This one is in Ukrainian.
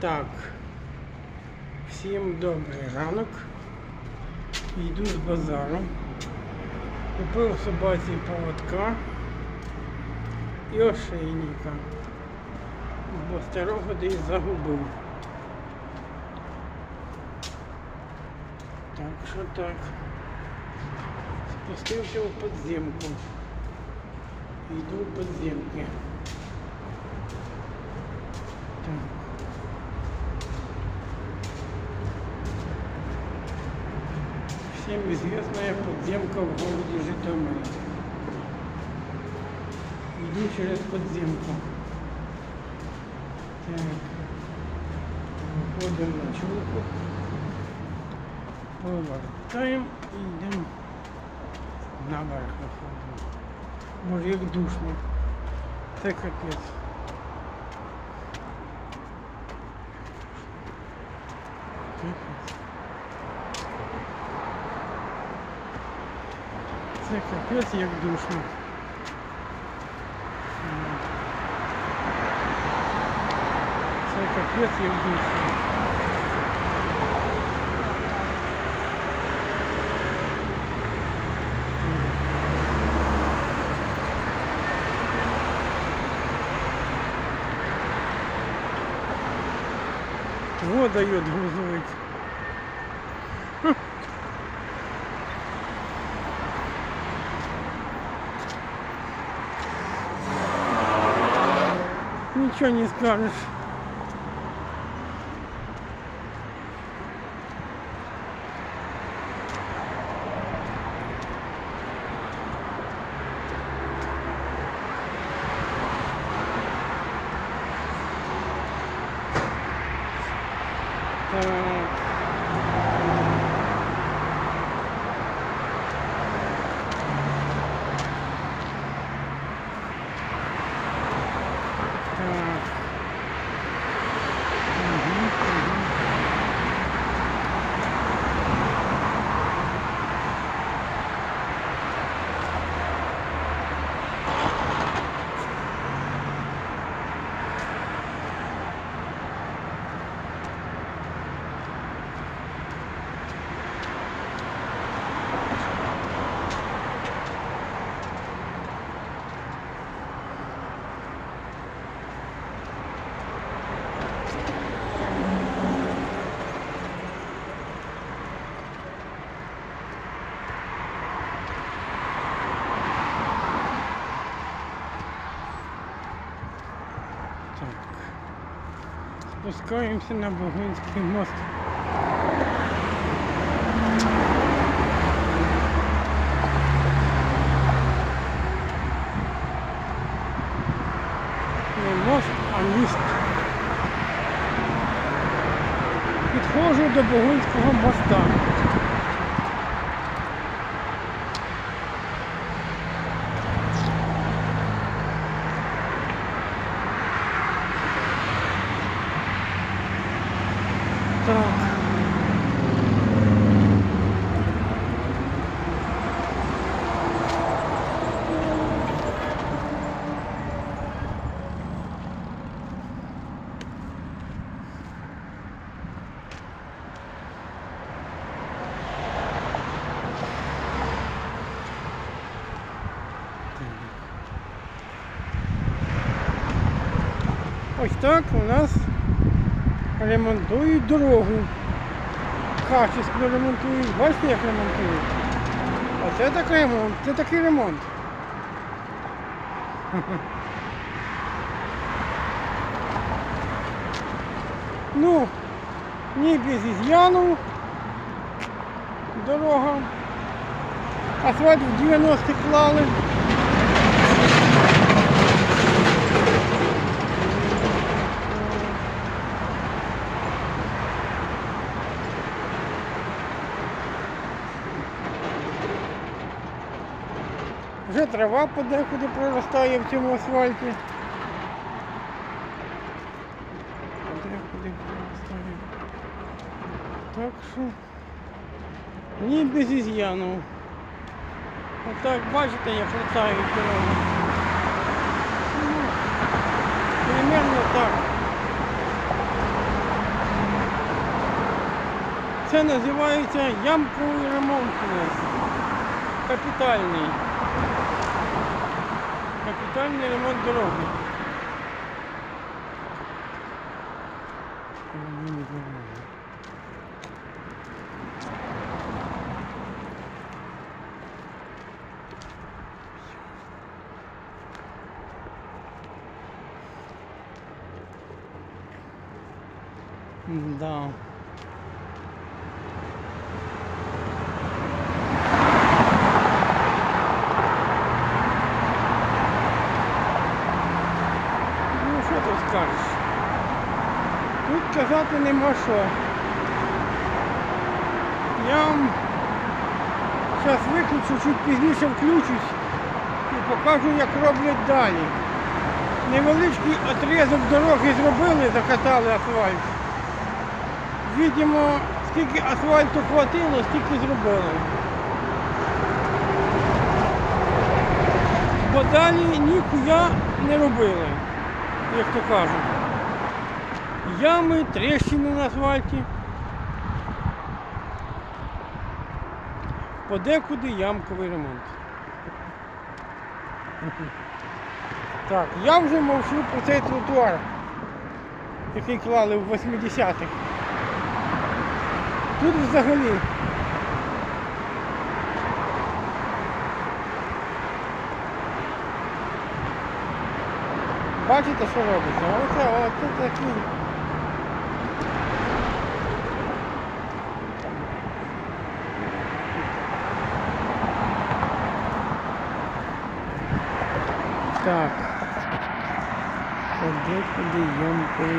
Так. Всім добрий ранок. Йду з базару. Купив собаці поводка і ошейника. Бо старого десь загубив. Так що так. Спустився у подземку. Йду в подземки. Всем известная подземка в городе Житомире. Иду через подземку. Так. Выходим на чулку. Повертаємо і йдемо наверх виходимо. Боже, як душно. Це Це капець як душно. Це капець як душно. Вот дает грузовик. Ничего не скажешь. Так. Так. Мгм, мгм. Так. Спускаемся на Бугунский мост. Не мост, а міст. Підходжу до Бугунського моста. Так. Ось так у нас ремонтують дорогу. Качественно ремонтують. Бачите, як ремонтують? Оце так ремонт, це такий ремонт. Ну, ні без із'яну. Дорога. Асфальт в 90-х клали. Вже трава подекуди проростає в цьому асфальті. Подекуди проростає. Так що ні без із'яну. Отак бачите, я летають дороги. Ну, примерно так. Це називається ямковий ремонт у нас. Капітальний. Капітальний ремонт дороги. Да. Ну, що тут скажеш? Тут казати нема що. Я вам зараз виключу, чуть пізніше включусь і покажу, як роблять далі. Невеличкий отрізок дороги зробили, закатали асфальт. Видимо, скільки асфальту хватило, стільки зробили. Бо далі ніхуя не робили, як то кажуть. Ями, тріщини на асфальті. Подекуди ямковий ремонт. Так, я вже мовчу про цей тротуар, який клали в 80-х. Тут взагалі. Бачите, що робиться? Оце, оце такі. Так. Подекуди ямковий